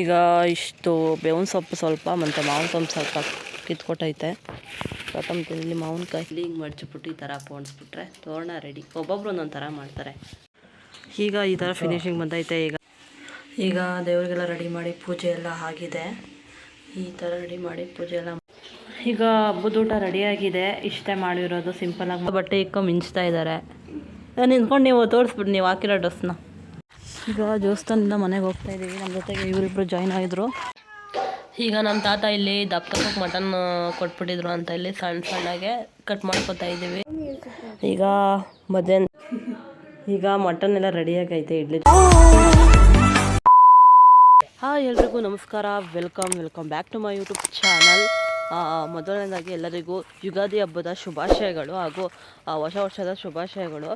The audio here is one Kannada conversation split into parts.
ಈಗ ಇಷ್ಟು ಬೇವಿನ ಸೊಪ್ಪು ಸ್ವಲ್ಪ ಮತ್ತು ಮಾವಿನ ಸೊಪ್ಪು ಸ್ವಲ್ಪ ಕಿತ್ಕೊಟ್ಟೈತೆ. ಪ್ರಥಮದಲ್ಲಿ ಮಾವಿನಕಾಯಿ. ಹಿಂಗೆ ಮಡ್ಚಿಬಿಟ್ಟು ಈ ಥರ ಪೋಣಿಸ್ಬಿಟ್ರೆ ತೋರಣ ರೆಡಿ ಒಬ್ಬೊಬ್ರು ಒಂದೊಂದು ಥರ ಮಾಡ್ತಾರೆ. ಈಗ ಈ ಥರ ಫಿನಿಶಿಂಗ್ ಬಂದೈತೆ ಈಗ. ಈಗ ದೇವರಿಗೆಲ್ಲ ರೆಡಿ ಮಾಡಿ ಪೂಜೆ ಎಲ್ಲ ಆಗಿದೆ. ಈ ಥರ ರೆಡಿ ಮಾಡಿ ಪೂಜೆ ಎಲ್ಲ ಈಗ ಹಬ್ಬದ ಊಟ ರೆಡಿಯಾಗಿದೆ ಇಷ್ಟೇ ಮಾಡಿರೋದು ಸಿಂಪಲಾಗಿ ಬಟ್ಟೆ ಇಕ್ಕೊ ಮಿಂಚ್ತಾ ಇದ್ದಾರೆ ನಿಂತ್ಕೊಂಡು ನೀವು ತೋರಿಸ್ಬಿಟ್ಟು ನೀವು ಹಾಕಿರೋ ಡ್ರೆಸ್ನ ಈಗ ದೇವಸ್ಥಾನದಿಂದ ಮನೆಗೆ ಹೋಗ್ತಾ ಇದ್ದೀವಿ. ನಮ್ಮ ಜೊತೆಗೆ ಇವರಿಬ್ಬರು ಜಾಯ್ನ್ ಆಗಿದ್ರು. ಈಗ ನಮ್ಮ ತಾತ ಇಲ್ಲಿ ದಪ್ಪ ದಪ್ಪಕ್ಕೆ ಮಟನ್ ಕೊಟ್ಬಿಟ್ಟಿದ್ರು ಅಂತ ಇಲ್ಲಿ ಸಣ್ಣ ಸಣ್ಣಗೆ ಕಟ್ ಮಾಡ್ಕೊತಾ ಇದ್ದೀವಿ. ಈಗ ಮಧ್ಯಾಹ್ನ ಈಗ ಮಟನ್ ಎಲ್ಲ ರೆಡಿಯಾಗೈತೆ ಇಡ್ಲಿ ಹಾಂ ಎಲ್ರಿಗೂ ನಮಸ್ಕಾರ. Welcome welcome back to my YouTube channel ಮೊದಲನೇದಾಗಿ ಎಲ್ಲರಿಗೂ ಯುಗಾದಿ ಹಬ್ಬದ ಶುಭಾಶಯಗಳು ಹಾಗೂ ಹೊಸ ವರ್ಷದ ಶುಭಾಶಯಗಳು.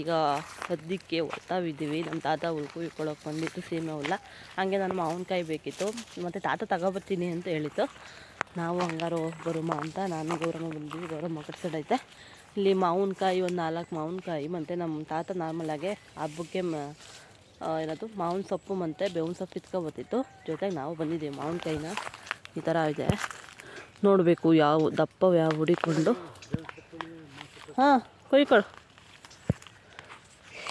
ಈಗ ಸದ್ಯಕ್ಕೆ ಹೊರ್ತಾವಿದ್ದೀವಿ ನಮ್ಮ ತಾತ ಉಳ್ಕು ಇಟ್ಕೊಳ್ಳೋಕೆ ಬಂದಿತ್ತು ಸೀಮೆ ಹುಲ್ಲ ಹಾಗೆ ನಾನು ಮಾವಿನಕಾಯಿ ಬೇಕಿತ್ತು. ಮತ್ತು ತಾತ ತಗೊಬರ್ತೀನಿ ಅಂತ ಹೇಳಿತ್ತು. ನಾವು ಹಂಗಾರು ಗೌರಮ್ಮ ಅಂತ ನಾನು ಗೌರಮ್ಮ ಬಂದ್ವಿ ಗೌರಮ್ಮ ಐತೆ ಇಲ್ಲಿ ಮಾವಿನಕಾಯಿ ಒಂದು ನಾಲ್ಕು ಮಾವಿನಕಾಯಿ ಮತ್ತು ನಮ್ಮ ತಾತ ನಾರ್ಮಲಾಗೆ ಹಬ್ಬಕ್ಕೆ ಮ ಏನದು ಮಾವಿನ ಸೊಪ್ಪು ಮತ್ತು ಬೇವಿನ ಸೊಪ್ಪು ಇತ್ಕೊಬತ್ತಿತ್ತು ಜೊತೆಗೆ ನಾವು ಬಂದಿದ್ದೀವಿ ಮಾವಿನಕಾಯಿನ. ಈ ಥರ ಇದೆ. ನೋಡಬೇಕು ಯಾವ ದಪ್ಪ ಯಾವ ಹುಡಿಕೊಂಡು. ಹಾಂ ಕೊಯ್ಕೊಳ್ಳು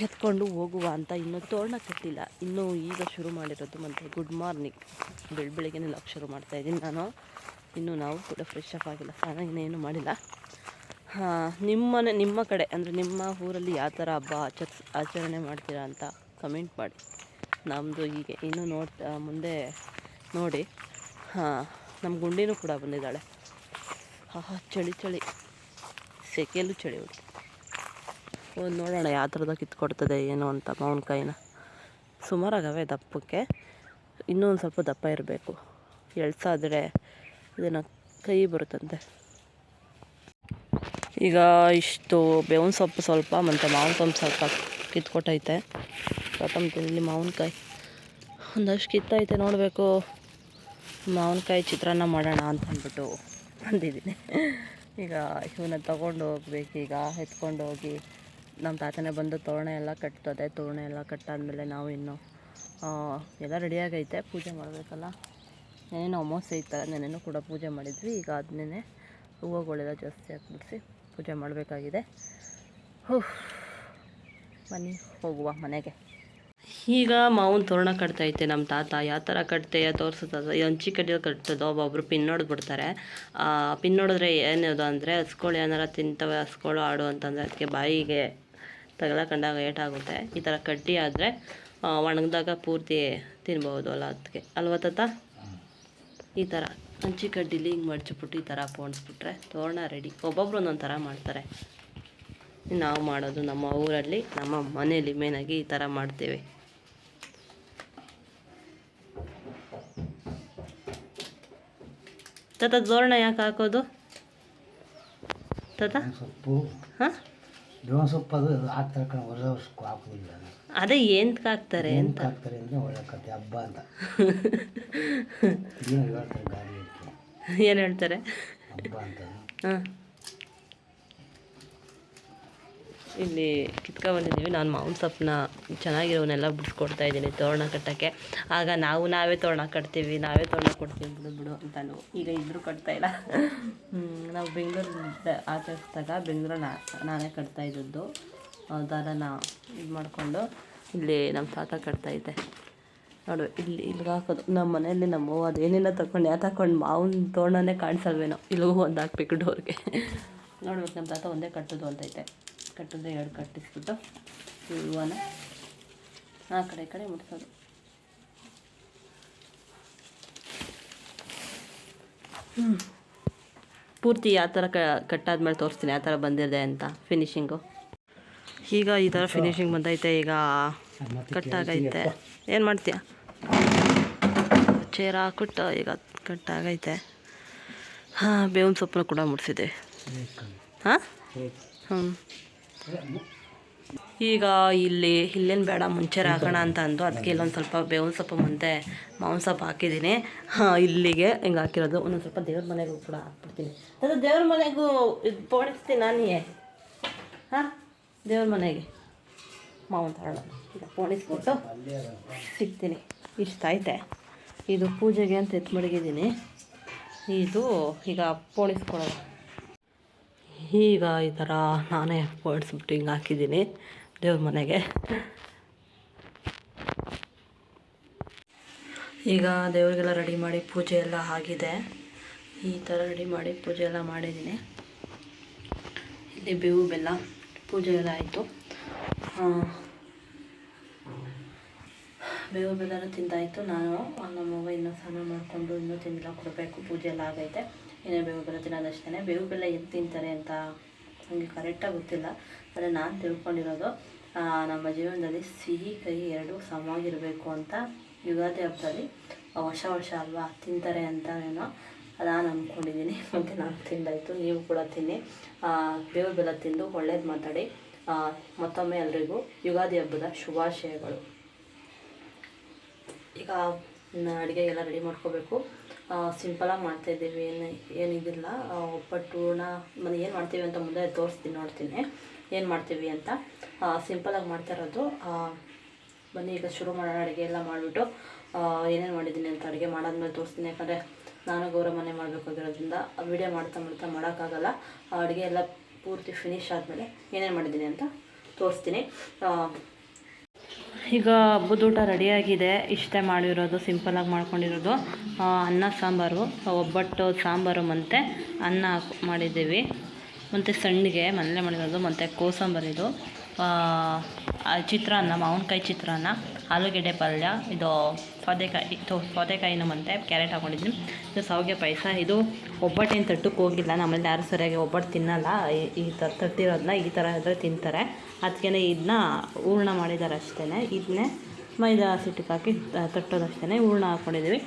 ಎತ್ಕೊಂಡು ಹೋಗುವ ಅಂತ ಇನ್ನೂ ತೋರಣ ಕಟ್ಟಿಲ್ಲ ಇನ್ನೂ ಈಗ ಶುರು ಮಾಡಿರೋದು ಮತ್ತು ಗುಡ್ ಮಾರ್ನಿಂಗ್ ಬೆಳ, ಬೆಳಿಗ್ಗೆನೇ ಲಾಕ್ ಶುರು ಮಾಡ್ತಾ ಇದ್ದೀನಿ ನಾನು. ಇನ್ನೂ ನಾವು ಕೂಡ ಫ್ರೆಶ್ ಅಪ್ ಆಗಿಲ್ಲ. ಸ್ನಾನ ಮಾಡಿಲ್ಲ. ಹಾಂ, ನಿಮ್ಮನೆ, ನಿಮ್ಮ ಕಡೆ, ಅಂದರೆ ನಿಮ್ಮ ಊರಲ್ಲಿ ಯಾವ ಥರ ಹಬ್ಬ ಆಚರ್, ಆಚರಣೆ ಮಾಡ್ತೀರಾ ಅಂತ ಕಮೆಂಟ್ ಮಾಡಿ. ನಮ್ಮದು ಹೀಗೆ ಇನ್ನೂ ನೋಡ್ತಾ, ಮುಂದೆ ನೋಡಿ. ಹಾಂ. ನಮ್ಮ ಗುಂಡಿನೂ ಕೂಡ ಬಂದಿದ್ದಾಳೆ. ಆಹಾ, ಚಳಿ ಚಳಿ. ಸೆಕೆಯಲ್ಲೂ ಚಳಿ ಉಂಟು. ಒಂದು ನೋಡೋಣ ಯಾವ ಥರದ ಕಿತ್ಕೊಡ್ತದೆ ಏನು ಅಂತ ಮಾವಿನಕಾಯಿನ ಸುಮಾರಾಗವೆ ದಪ್ಪಕ್ಕೆ. ಇನ್ನೂ ಸ್ವಲ್ಪ ದಪ್ಪ ಇರಬೇಕು. ಎಳ್ಸಾದರೆ ಇದನ್ನು ಕೈ ಬರುತ್ತಂತೆ. ಈಗ ಇಷ್ಟು ಬೇವಿನ ಸೊಪ್ಪು ಸ್ವಲ್ಪ ಮತ್ತು ಮಾವಿನ ಸೊಪ್ಪು ಸ್ವಲ್ಪ ಕಿತ್ಕೊಟ್ಟೈತೆ. ಪ್ರಥಮದಲ್ಲಿ ಮಾವಿನಕಾಯಿ ಒಂದಷ್ಟು ಕಿತ್ತೈತೆ ನೋಡಬೇಕು. ಮಾವಿನಕಾಯಿ ಚಿತ್ರಾನ್ನ ಮಾಡೋಣ ಅಂತ ಅಂದ್ಬಿಟ್ಟು ಅಂದಿದ್ದೀನಿ ಈಗ ಇವನ್ನ ತಗೊಂಡು ಈಗ ಎತ್ಕೊಂಡು ಹೋಗಿ ನಮ್ಮ ತಾತನೇ ಬಂದು ತೋರಣ ಎಲ್ಲ ಕಟ್ತದೆ, ತೋರಣ ಎಲ್ಲ ಕಟ್ಟಾದಮೇಲೆ ನಾವು ಇನ್ನು ಎಲ್ಲ ರೆಡಿಯಾಗೈತೆ ಪೂಜೆ ಮಾಡಬೇಕಲ್ಲ? ಏನೇನು ಅಮಾವಾಸ್ಯೆ ಇತ್ತಲ್ಲ ನೆನೇನು ಕೂಡ ಪೂಜೆ ಮಾಡಿದ್ವಿ. ಈಗ ಅದನ್ನೇ ಹೂವುಗಳೆಲ್ಲ, ಜಾಸ್ತಿ ಹಾಕ್ಬಿಡಿಸಿ ಪೂಜೆ ಮಾಡಬೇಕಾಗಿದೆ. ಹೂ ಬನ್ನಿ ಹೋಗುವ ಮನೆಗೆ. ಈಗ ಮಾವನ ತೋರಣ ಕಟ್ತೈತೆ ನಮ್ಮ ತಾತ. ಯಾವ ಥರ ಕಟ್ತೆಯ ತೋರಿಸುತ್ತದ ಹಂಚಿ ಕಟ್ಟಿದ ಕಟ್ತದೋ ಒಬ್ಬೊಬ್ರು ಪಿನ್ ಹೊಡೆದ್ಬಿಡ್ತಾರೆ ಪಿನ್ ನೋಡಿದ್ರೆ ಏನದು ಅಂದರೆ ಹಸ್ಗಳು ಏನಾರ ತಿಂತವೆ ಹಸ್ಗಳು ಆಡು ಅಂತಂದರೆ ಅದಕ್ಕೆ ಬಾಯಿಗೆ ತಗಲಕೊಂಡಾಗ ಏಟಾಗುತ್ತೆ. ಈ ಥರ ಕಡ್ಡಿ ಆದರೆ ಒಣಗಿದಾಗ ಪೂರ್ತಿ ತಿನ್ಬೋದು ಅಲ್ಲ ಅದಕ್ಕೆ ಅಲ್ವಾ ತಾತ? ಈ ಥರ ಹಂಚಿ ಕಡ್ಡಿಲಿ ಹಿಂಗೆ ಮಡ್ಚಿಬಿಟ್ಟು ಈ ಥರ ಪೋಣಿಸ್ಬಿಟ್ರೆ ತೋರಣ ರೆಡಿ ಒಬ್ಬೊಬ್ರು ಒಂದೊಂದು ಥರ ಮಾಡ್ತಾರೆ. ನಾವು ಮಾಡೋದು ನಮ್ಮ ಊರಲ್ಲಿ ನಮ್ಮ ಮನೆಯಲ್ಲಿ ಮೇನಾಗಿ ಈ ಥರ ಮಾಡ್ತೇವೆ. ತತ ತೋರಣ ಯಾಕೆ ಹಾಕೋದು? ತಾತ? ಸೊಪ್ಪು. ಹಾಂ? ಸೊಪ್ಪು ಅದು ಹಾಕ್ತಾರೆ ಕಣ ಹೊಸ ವರ್ಷಕ್ಕೂ ಹಾಕೋದಿಲ್ಲ ಅದೇ. ಏನಕ್ಕೆ ಹಾಕ್ತಾರೆ ಅಂತ? ಹಾಕ್ತಾರೆ ಅಂದರೆ ಒಳ್ಳೆ ಕತೆ ಹಬ್ಬ ಅಂತ. ಏನು ಹೇಳ್ತಾರೆ ಗಾಡಿ ಏನು ಹೇಳ್ತಾರೆ? ಹಬ್ಬ ಅಂತ ಹಾಂ. ಇಲ್ಲಿ ಕಿತ್ಕೊ ಬಂದಿದ್ದೀವಿ. ನಾನು ಮಾವಿನ ಸೊಪ್ಪನ್ನ ಚೆನ್ನಾಗಿರೋವನ್ನೆಲ್ಲ ಬಿಡಿಸ್ಕೊಡ್ತಾ ಇದ್ದೀನಿ ತೋರಣ ಕಟ್ಟೋಕ್ಕೆ. ಆಗ ನಾವು ನಾವೇ ತೋರಣ ಕಟ್ತೀವಿ, ನಾವೇ ತೋರಣ ಕೊಡ್ತೀವಿ, ಬಿಡು ಬಿಡು ಅಂತಾನು ಈಗ ಕಟ್ತಾ ಇಲ್ಲ. ನಾವು ಬೆಂಗಳೂರಿಂದ ಆಚರಿಸಿದಾಗ ಬೆಂಗಳೂರು ನಾನೇ ಕಟ್ತಾ ಇದ್ದದ್ದು. ದಾರನ ಇದು ಮಾಡಿಕೊಂಡು ಇಲ್ಲಿ ನಮ್ಮ ತಾತ ಕಟ್ತಾ ಇದ್ದೆ. ನೋಡು, ಇಲ್ಲಿ, ಇಲ್ಲಿಗೆ ಹಾಕೋದು. ನಮ್ಮ ಮನೆಯಲ್ಲಿ ನಮ್ಮ ನಮ್ಮವ್ವ ಏನೇನೋ ತಗೊಂಡು ಯಾ ತಗೊಂಡು ಮಾವಿನ ತೋರಣನೇ ಕಾಣಿಸಲ್ವೇನೋ. ಇಲ್ಲಿಗೂ ಒಂದು ಹಾಕ್ಬೇಕು ಡೋರ್ಗೆ. ನೋಡ್ಬೇಕು ನಮ್ಮ ತಾತ ಒಂದೇ ಕಟ್ಟೋದು ಅಂತೈತೆ ಕಟ್ಟಿದ್ರೆ ಎರಡು ಕಟ್ಟಿಸ್ಬಿಟ್ಟು ಹೂವನ ಆ ಕಡೆ ಈ ಕಡೆ ಮುಟ್ಸೋದು. ಹ್ಞೂ ಪೂರ್ತಿ ಯಾವ ಥರ ಕ ಕಟ್ಟಾದ್ಮೇಲೆ ತೋರಿಸ್ತೀನಿ ಯಾವ ಥರ ಬಂದಿದೆ ಅಂತ ಫಿನಿಶಿಂಗು ಈಗ ಈ ಥರ ಫಿನಿಶಿಂಗ್ ಬಂದೈತೆ ಈಗ ಕಟ್ಟಾಗೈತೆ. ಏನು ಮಾಡ್ತೀಯ? ಚೇರ್ ಹಾಕ್ಬಿಟ್ಟು ಈಗ ಕಟ್ಟಾಗೈತೆ. ಹಾಂ ಬೇವಿನ ಸೊಪ್ಪನ್ನು ಕೂಡ ಮುಡಿಸಿದೆ ಹಾಂ? ಹ್ಞೂ ಈಗ ಇಲ್ಲಿ, ಇಲ್ಲೇನು ಬೇಡ, ಮುಂಚೆ ಹಾಕೋಣ ಅಂತ ಅಂದು. ಅದಕ್ಕೆ ಇಲ್ಲೊಂದು ಸ್ವಲ್ಪ ಬೇವನ್ ಸ್ವಲ್ಪ ಮುಂದೆ ಮಾವಿನ ಸೊಪ್ಪು ಹಾಕಿದ್ದೀನಿ. ಹಾಂ, ಇಲ್ಲಿಗೆ ಹಿಂಗೆ ಹಾಕಿರೋದು. ಒಂದೊಂದು ಸ್ವಲ್ಪ ದೇವ್ರ ಮನೆಗೂ ಕೂಡ ಹಾಕ್ಬಿಡ್ತೀನಿ. ಅದು ದೇವ್ರ ಮನೆಗೂ ಇದು ಪೋಣಿಸ್ತೀನಿ ನಾನೇ ಹಾಂ, ದೇವ್ರ ಮನೆಗೆ. ಮಾವಿನ ತರೋಣ. ಈಗ ಪೋಣಿಸ್ಬಿಟ್ಟು ಸಿಗ್ತೀನಿ. ಇಷ್ಟ ಐತೆ ಇದು ಪೂಜೆಗೆ ಅಂತ ಎತ್ತು ಮಡಗಿದ್ದೀನಿ. ಇದು ಈಗ ಪೋಣಿಸ್ಕೊಳ್ಳೋದು ಈಗ ಈ ಥರ ನಾನೇ ಪೋಣಿಸ್ಬಿಟ್ಟು ಹಿಂಗೆ ಹಾಕಿದ್ದೀನಿ ದೇವ್ರ ಮನೆಗೆ. ಈಗ ದೇವ್ರಿಗೆಲ್ಲ ರೆಡಿ ಮಾಡಿ ಪೂಜೆ ಎಲ್ಲ ಆಗಿದೆ. ಈ ಥರ ರೆಡಿ ಮಾಡಿ ಪೂಜೆ ಎಲ್ಲ ಮಾಡಿದ್ದೀನಿ. ಇಲ್ಲಿ ಬೇವು ಬೆಲ್ಲ, ಪೂಜೆ ಎಲ್ಲ ಆಯಿತು. ಬೇವು ಬೆಲ್ಲನೂ ತಿಂದಾಯಿತು. ನಾನು ನಮ್ಮವ್ವ ಇನ್ನೂ ಸ್ನಾನ ಮಾಡಿಕೊಂಡು ಇನ್ನೂ ತಿಂದಿಲ್ಲ ಕೊಡಬೇಕು. ಪೂಜೆ ಎಲ್ಲ ಆಗೈತೆ. ಏನೇ ಬೇವು ಬೆಲ್ಲ ತಿನ್ನೋದಷ್ಟೇ ಬೇವು ಬೆಲ್ಲ ಎಲ್ಲಿ ತಿಂತಾರೆ ಅಂತ ನನಗೆ ಕರೆಕ್ಟಾಗಿ ಗೊತ್ತಿಲ್ಲ. ಆದರೆ ನಾನು ತಿಳ್ಕೊಂಡಿರೋದು ನಮ್ಮ ಜೀವನದಲ್ಲಿ ಸಿಹಿ, ಕಹಿ ಎರಡು ಸಮವಾಗಿರಬೇಕು ಅಂತ ಯುಗಾದಿ ಹಬ್ಬದಲ್ಲಿ ವರ್ಷ ವರ್ಷ ಅಲ್ವಾ ತಿಂತಾರೆ ಅಂತ ಏನೋ ನಾನು ಅಂದ್ಕೊಂಡಿದ್ದೀನಿ ಮತ್ತು ನಾನು ತಿಂದಾಯಿತು. ನೀವು ಕೂಡ ತಿನ್ನಿ. ಬೇವು ಬೆಲ್ಲ ತಿಂದು ಒಳ್ಳೇದು ಮಾತಾಡಿ. ಮತ್ತೊಮ್ಮೆ ಎಲ್ರಿಗೂ ಯುಗಾದಿ ಹಬ್ಬದ ಶುಭಾಶಯಗಳು. ಈಗ ಅಡುಗೆಗೆಲ್ಲ ರೆಡಿ ಮಾಡ್ಕೋಬೇಕು. ಸಿಂಪಲಾಗಿ ಮಾಡ್ತಾಯಿದ್ದೀವಿ ಏನು ಏನಿದಿಲ್ಲ ಆ, ಒಬ್ಬಟ್ಟು ಹೂರ್ಣ ಮನೆ ಏನು ಮಾಡ್ತೀವಿ ಅಂತ ಮುಂದೆ ತೋರಿಸ್ತೀನಿ ನೋಡ್ತೀನಿ. ಏನು ಮಾಡ್ತೀವಿ ಅಂತ. ಸಿಂಪಲಾಗಿ ಮಾಡ್ತಾ ಇರೋದು. ಬನ್ನಿ ಈಗ ಶುರು ಮಾಡೋಣ. ಅಡುಗೆ ಎಲ್ಲ ಮಾಡಿಬಿಟ್ಟು ಏನೇನು ಮಾಡಿದ್ದೀನಿ ಅಂತ ಅಡುಗೆ ಮಾಡಾದ್ಮೇಲೆ ತೋರಿಸ್ತೀನಿ. ಯಾಕಂದರೆ ನಾನು ಗೌರ ಮನೆ ಮಾಡಬೇಕಾಗಿರೋದ್ರಿಂದ ವಿಡಿಯೋ ಮಾಡ್ತಾ ಮಾಡ್ತಾ ಮಾಡೋಕ್ಕಾಗಲ್ಲ. ಅಡುಗೆ ಎಲ್ಲ ಪೂರ್ತಿ ಫಿನಿಶ್ ಆದಮೇಲೆ ಏನೇನು ಮಾಡಿದ್ದೀನಿ ಅಂತ ತೋರಿಸ್ತೀನಿ. ಈಗ ಹಬ್ಬದ ಊಟ ರೆಡಿಯಾಗಿದೆ. ಇಷ್ಟೇ ಮಾಡಿರೋದು ಸಿಂಪಲಾಗಿ ಮಾಡ್ಕೊಂಡಿರೋದು. ಅನ್ನ ಸಾಂಬಾರು ಒಬ್ಬಟ್ಟು ಸಾಂಬಾರು ಮತ್ತು ಅನ್ನ ಹಾಕಿ ಮಾಡಿದ್ದೀವಿ. ಮತ್ತು ಸಣ್ಣಗೆ ಮನೇಲೆ ಮಾಡಿರೋದು ಮತ್ತು ಕೋಸಂಬರಿ ಇದು ಆ, ಆ ಚಿತ್ರಾನ್ನ, ಮಾವಿನಕಾಯಿ ಚಿತ್ರಾನ್ನ, ಆಲೂಗೆಡ್ಡೆ ಪಲ್ಯ, ಇದು ಸೌದೆಕಾಯಿ ತೋ ಸೌತೆಕಾಯಿನ ಮತ್ತು ಕ್ಯಾರೆಟ್ ಹಾಕೊಂಡಿದ್ದೀನಿ. ಇದು ಸೌಗೆ ಪಾಯಸ. ಇದು ಒಬ್ಬಟ್ಟೇನು ತಟ್ಟಕ್ಕೆ ಹೋಗಿಲ್ಲ. ನಮ್ಮಲ್ಲಿ ಯಾರು ಸರಿಯಾಗಿ ಒಬ್ಬಟ್ಟು ತಿನ್ನಲ್ಲ. ಈ- ಥರ ತಟ್ಟಿರೋದನ್ನ ಈ ಥರ ಇದ್ರೆ ತಿಂತಾರೆ. ಅದಕ್ಕೆ ಇದನ್ನ ಹೂರ್ಣ ಮಾಡಿದ್ದಾರೆ ಅಷ್ಟೇ ಇದನ್ನೇ ಮೈದಾ ಸಿಟ್ಟಿಗೆ ಹಾಕಿ ತಟ್ಟೋದಷ್ಟೇ ಹೂರ್ಣ ಹಾಕ್ಕೊಂಡಿದ್ದೀವಿ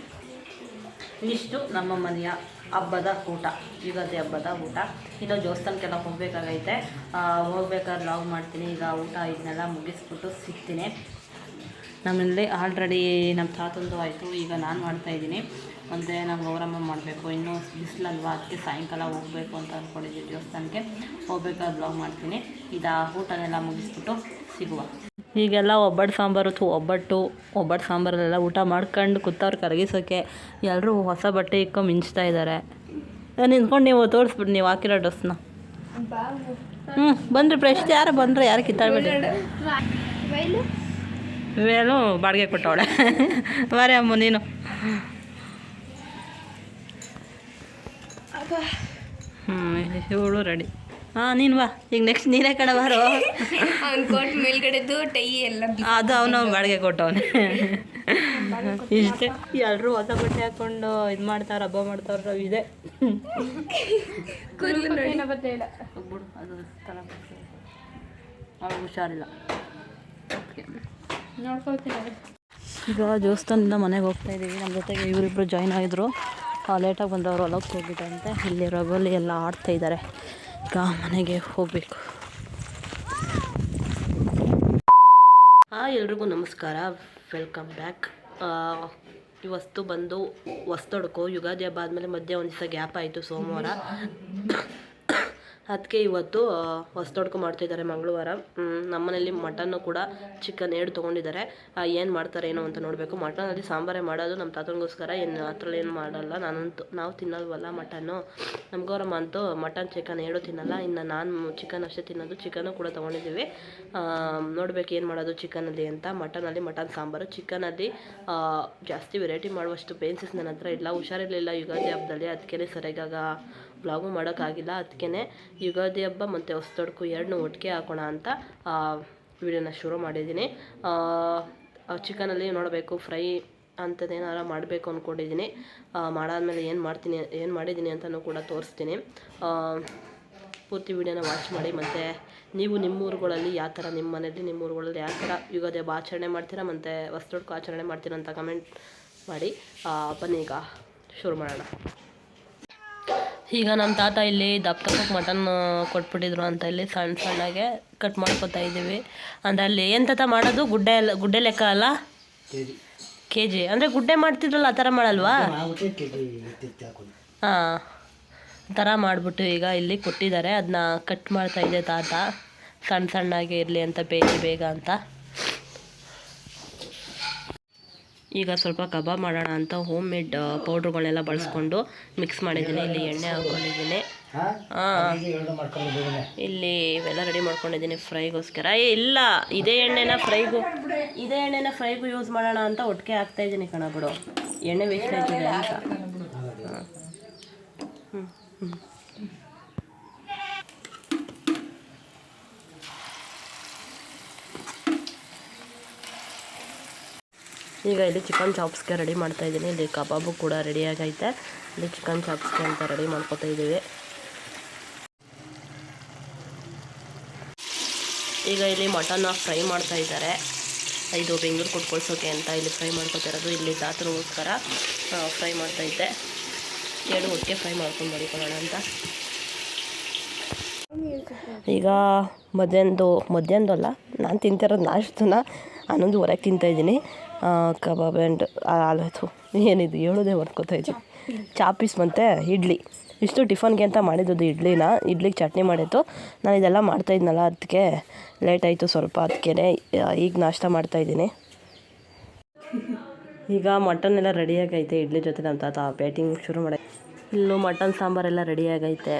ಇಷ್ಟು ನಮ್ಮ ಮನೆಯ ಹಬ್ಬದ ಊಟ, ಯುಗಾದಿ ಹಬ್ಬದ ಊಟ. ಇನ್ನು ದೇವಸ್ಥಾನಕ್ಕೆಲ್ಲ ಹೋಗಬೇಕಾಗೈತೆ. ಹೋಗ್ಬೇಕಾದ್ರೆ ಲಾಗ್ ಮಾಡ್ತೀನಿ. ಈಗ ಊಟ ಇದನ್ನೆಲ್ಲ ಮುಗಿಸ್ಬಿಟ್ಟು ಸಿಗ್ತೀನಿ. ನಮ್ಮಲ್ಲಿ ಆಲ್ರೆಡಿ ನಮ್ಮ ತಾತಂದು ಆಯಿತು. ಈಗ ನಾನು ಮಾಡ್ತಾಯಿದ್ದೀನಿ ಮತ್ತು ನಾವು ಗೌರಮ್ಮ ಮಾಡಬೇಕು. ಇನ್ನೂ ಬಿಸಿಲಲ್ವಾ? ಅದಕ್ಕೆ ಸಾಯಂಕಾಲ ಹೋಗಬೇಕು ಅಂತ ಅಂದ್ಕೊಂಡಿದ್ದೀವಿ ದೇವಸ್ಥಾನಕ್ಕೆ. ಹೋಗ್ಬೇಕಾದ್ರೆ ಬ್ಲಾಗ್ ಮಾಡ್ತೀನಿ. ಇದು ಊಟನೆಲ್ಲ ಮುಗಿಸ್ಬಿಟ್ಟು ಸಿಗುವ. ಈಗೆಲ್ಲ ಒಬ್ಬಟ್ಟು ಸಾಂಬಾರು ತು ಒಬ್ಬಟ್ಟು ಒಬ್ಬಟ್ಟು ಸಾಂಬಾರಲ್ಲೆಲ್ಲ ಊಟ ಮಾಡ್ಕೊಂಡು ಕೂತವ್ರು ಕರಗಿಸೋಕ್ಕೆ ಎಲ್ಲರೂ ಹೊಸ ಬಟ್ಟೆ ಇಕ್ಕೊ ಮಿಂಚ್ತಾ ಇದ್ದಾರೆ ನಿಂತ್ಕೊಂಡು ನೀವು ತೋರಿಸ್ಬಿಟ್ಟು ನೀವು ಹಾಕಿರೋ ಡ್ರೆಸ್ನ. ಹ್ಞೂ ಬಂದ್ರಿ ಪ್ರಶ್ನೆ ಯಾರು ಬಂದರೆ, ಯಾರು ಕಿತ್ತಾಡ್ಬೇಡಿ ವೇಲು ಬಾಡಿಗೆ ಕೊಟ್ಟವಳೆ. ಬಾರಿ ಅಮ್ಮ, ನೀನು. ಹ್ಞೂ ಇವಳು ರೆಡಿ. ಹಾಂ ನೀನು ಬಾ. ಈಗ ನೆಕ್ಸ್ಟ್ ನೀನೇ ಕಣ ಬಾರೋ. ಅವ್ನ್ ಕೋಟ್ ಮೇಲ್ಗಡೆದು ಟೈ ಎಲ್ಲ ಅದು ಅವನು ಬಾಡಿಗೆ ಕೊಟ್ಟವನೆ. ಇಷ್ಟೇ. ಎಲ್ಲರೂ ಹೊಸ ಬಟ್ಟೆ ಹಾಕೊಂಡು ಇದು ಮಾಡ್ತಾರೆ ಹಬ್ಬ ಮಾಡ್ತಾರ ಇದೆ. ಹುಷಾರಿಲ್ಲ. ಈಗ ದೇವಸ್ಥಾನದಿಂದ ಮನೆಗೆ ಹೋಗ್ತಾ ಇದ್ದೀವಿ. ನಮ್ಮ ಜೊತೆಗೆ ಇವರಿಬ್ಬರು ಜಾಯ್ನ್ ಆಗಿದ್ರು. ಲೇಟಾಗಿ ಬಂದವರು ಹೊಲಕ್ಕೆ ಹೋಗಿದ್ದಂತೆ ಇಲ್ಲಿ ರಂಗೋಲಿ ಎಲ್ಲ ಆಡ್ತಾ ಇದ್ದಾರೆ ಈಗ ಮನೆಗೆ ಹೋಗಬೇಕು. ಹಾಂ, ಎಲ್ರಿಗೂ ನಮಸ್ಕಾರ. ವೆಲ್ಕಮ್ ಬ್ಯಾಕ್ ಇವತ್ತು ಬಂದು ಹೊಸ್ತೊಡ್ಕು ಯುಗಾದಿ ಹಬ್ಬ ಆದಮೇಲೆ ಮಧ್ಯೆ ಒಂದು ದಿವಸ ಗ್ಯಾಪ್ ಆಯಿತು ಸೋಮವಾರ. ಅದಕ್ಕೆ ಇವತ್ತು ಹೊಸದೊಡ್ಕು ಮಾಡ್ತಿದ್ದಾರೆ ಮಂಗಳವಾರ. ನಮ್ಮನೇಲಿ ಮಟನ್ನು ಕೂಡ ಚಿಕನ್ ಎರಡು ತೊಗೊಂಡಿದ್ದಾರೆ. ಏನು ಮಾಡ್ತಾರೆ, ಏನೋ ಅಂತ ನೋಡಬೇಕು. ಮಟನಲ್ಲಿ ಸಾಂಬಾರೇ ಮಾಡೋದು ನಮ್ಮ ತಾತನಿಗೋಸ್ಕರ. ಏನು ಆ ಏನು ಮಾಡಲ್ಲ. ನಾನಂತೂ, ನಾವು ತಿನ್ನಲ್ವಲ್ಲ ಮಟನ್ನು. ನಮ್ಮ ಗೌರಮ್ಮ ಅಂತೂ ಮಟನ್, ಚಿಕನ್ ಎರಡು ತಿನ್ನಲ್ಲ. ಇನ್ನು ನಾನು ಚಿಕನ್ ಅಷ್ಟೇ ತಿನ್ನೋದು. ಚಿಕನ್ನು ಕೂಡ ತೊಗೊಂಡಿದ್ದೀವಿ. ನೋಡಬೇಕು ಏನು ಮಾಡೋದು ಚಿಕನಲ್ಲಿ ಅಂತ. ಮಟನಲ್ಲಿ ಮಟನ್, ಸಾಂಬಾರು. ಚಿಕನಲ್ಲಿ ಜಾಸ್ತಿ ವೆರೈಟಿ ಮಾಡುವಷ್ಟು ಪೇನ್ಸಸ್ ನನ್ನ ಹತ್ರ ಇಲ್ಲ. ಹುಷಾರಿರಲಿಲ್ಲ ಯುಗಾದಿ ಹಬ್ಬದಲ್ಲಿ. ಅದಕ್ಕೆ ಸರಿಯಾಗ ಬ್ಲಾಗು ಮಾಡೋಕ್ಕಾಗಿಲ್ಲ. ಅದಕ್ಕೆ ಯುಗಾದಿ ಹಬ್ಬ ಮತ್ತು ಹೊಸತೊಡ್ಕು ಎರಡನ್ನೂ ಒಟ್ಟಿಗೆ ಹಾಕೋಣ ಅಂತ ವಿಡಿಯೋನ ಶುರು ಮಾಡಿದ್ದೀನಿ. ಚಿಕನಲ್ಲಿ ನೋಡಬೇಕು, ಫ್ರೈ ಅಂಥದ್ದೇನಾರ ಮಾಡಬೇಕು ಅಂದ್ಕೊಂಡಿದ್ದೀನಿ ಮಾಡಾದಮೇಲೆ ಏನು ಮಾಡ್ತೀನಿ, ಏನು ಮಾಡಿದ್ದೀನಿ ಅಂತಲೂ ಕೂಡ ತೋರಿಸ್ತೀನಿ. ಪೂರ್ತಿ ವಿಡಿಯೋನ ವಾಚ್ ಮಾಡಿ ಮತ್ತು ನೀವು ನಿಮ್ಮ ಊರುಗಳಲ್ಲಿ ಯಾವ ಥರ, ನಿಮ್ಮ ಮನೆಯಲ್ಲಿ ನಿಮ್ಮ ಊರುಗಳಲ್ಲಿ ಯಾವ ಥರ ಯುಗಾದಿ ಹಬ್ಬ ಆಚರಣೆ ಮಾಡ್ತೀರಾ, ಮತ್ತು ಹೊಸ್ತೊಡ್ಕು ಆಚರಣೆ ಮಾಡ್ತೀರಾ ಅಂತ ಕಮೆಂಟ್ ಮಾಡಿ. ಬನ್ನಿ ಈಗ ಶುರು ಮಾಡೋಣ. ಈಗ ನಮ್ಮ ತಾತ ಇಲ್ಲಿ ದಪ್ಪ ದಪ್ಪಕ್ಕೆ ಮಟನ್ ಕೊಟ್ಬಿಟ್ಟಿದ್ರು ಅಂತ ಇಲ್ಲಿ ಸಣ್ಣ ಸಣ್ಣಗೆ ಕಟ್ ಮಾಡ್ಕೊತಾ ಇದ್ದೀವಿ. ಅಂದರೆ ಅಲ್ಲಿ ಏನು ತಾತ ಮಾಡೋದು? ಗುಡ್ಡೆ ಎಲ್ಲ ಗುಡ್ಡೆ ಲೆಕ್ಕ ಅಲ್ಲ? ಕೆ ಜಿ ಅಂದರೆ ಗುಡ್ಡೆ ಮಾಡ್ತಿದ್ರಲ್ಲ ಆ ಥರ ಮಾಡಲ್ವಾ? ಹಾಂ. ಆ ಥರ ಮಾಡಿಬಿಟ್ಟು ಈಗ ಇಲ್ಲಿ ಕೊಟ್ಟಿದ್ದಾರೆ. ಅದನ್ನ ಕಟ್ ಮಾಡ್ತಾ ಇದೆ ತಾತ. ಸಣ್ಣ ಸಣ್ಣಗೆ ಇರಲಿ ಅಂತ ಬೇಗ ಬೇಗ ಅಂತ. ಈಗ ಸ್ವಲ್ಪ ಕಬಾಬ್ ಮಾಡೋಣ ಅಂತ ಹೋಮ್ ಮೇಡ್ ಪೌಡ್ರ್ಗಳನ್ನೆಲ್ಲ ಬಳಸ್ಕೊಂಡು ಮಿಕ್ಸ್ ಮಾಡಿದ್ದೀನಿ. ಇಲ್ಲಿ ಎಣ್ಣೆ ಹಾಕೊಂಡಿದ್ದೀನಿ ಇಲ್ಲಿ ಇವೆಲ್ಲ ರೆಡಿ ಮಾಡ್ಕೊಂಡಿದ್ದೀನಿ ಫ್ರೈಗೋಸ್ಕರ. ಏ ಇಲ್ಲ ಇದೇ ಎಣ್ಣೆನ ಫ್ರೈಗೂ ಇದೇ ಎಣ್ಣೆನ ಫ್ರೈಗೂ ಯೂಸ್ ಮಾಡೋಣ ಅಂತ ಒಟ್ಟಿಗೆ ಹಾಕ್ತಾ ಇದ್ದೀನಿ ಕಣ ಬಿಡು. ಎಣ್ಣೆ ವೇಸ್ಟ್ ಆಯ್ತಿದೆ ಅಂತ. ಹ್ಞೂ ಹ್ಞೂ ಈಗ ಇಲ್ಲಿ ಚಿಕನ್ ಚಾಪ್ಸ್ಗೆ ರೆಡಿ ಮಾಡ್ತಾ ಇದ್ದೀನಿ. ಇಲ್ಲಿ ಕಬಾಬು ಕೂಡ ರೆಡಿ ಆಗೈತೆ. ಇಲ್ಲಿ ಚಿಕನ್ ಚಾಪ್ಸ್ಗೆ ಅಂತ ರೆಡಿ ಮಾಡ್ಕೊತಾ ಇದ್ದೀವಿ. ಈಗ ಇಲ್ಲಿ ಮಟನ್ನ ಫ್ರೈ ಮಾಡ್ತಾ ಇದ್ದಾರೆ. ಇದು ಬೆಂಗಳೂರು ಕೊಟ್ಕೊಳ್ಸೋಕೆ ಅಂತ ಇಲ್ಲಿ ಫ್ರೈ ಮಾಡ್ಕೊತಾ ಇರೋದು. ಇಲ್ಲಿ ಜಾತ್ರೋಸ್ಕರ ಫ್ರೈ ಮಾಡ್ತಾ ಇದ್ದೆ. ಎರಡು ಒಟ್ಟಿಗೆ ಫ್ರೈ ಮಾಡ್ಕೊಂಡು ಬರಿಕೊಳ್ಳೋಣ ಅಂತ. ಈಗ ಮಧ್ಯಾಹ್ನದು ಮಧ್ಯಾಹ್ನದ್ದು ಅಲ್ಲ, ನಾನು ತಿಂತಿರೋದು ನಾಷ್ಟನ ಹನ್ನೊಂದುವರೆಗೆ ತಿಂತಾಯಿದ್ದೀನಿ ಕಬಾಬ್ ಆ್ಯಂಡ್ ಆಲೋತು ಏನಿದು? ಹೇಳೋದೇ ಇದ್ದೀವಿ ಚಾಪೀಸ್ ಮತ್ತು ಇಡ್ಲಿ. ಇಷ್ಟು ಟಿಫನ್ಗೆ ಅಂತ ಮಾಡಿದ್ದು ಇಡ್ಲಿನ. ಇಡ್ಲಿಗೆ ಚಟ್ನಿ ಮಾಡಿತ್ತು. ನಾನು ಇದೆಲ್ಲ ಮಾಡ್ತಾಯಿದ್ನಲ್ಲ ಅದಕ್ಕೆ ಲೇಟ್ ಆಯಿತು ಸ್ವಲ್ಪ ಅದಕ್ಕೆ ಈಗ ನಾಷ್ಟ ಮಾಡ್ತಾಯಿದ್ದೀನಿ ಈಗ ಮಟನ್ ಎಲ್ಲ ರೆಡಿಯಾಗೈತೆ ಇಡ್ಲಿ ಜೊತೆ ನಮ್ಮ ತಾತ. ಪ್ಯಾಟಿಂಗ್ ಶುರು ಮಾಡಿ ಇಲ್ಲೂ ಮಟನ್ ಸಾಂಬಾರೆಲ್ಲ ರೆಡಿಯಾಗೈತೆ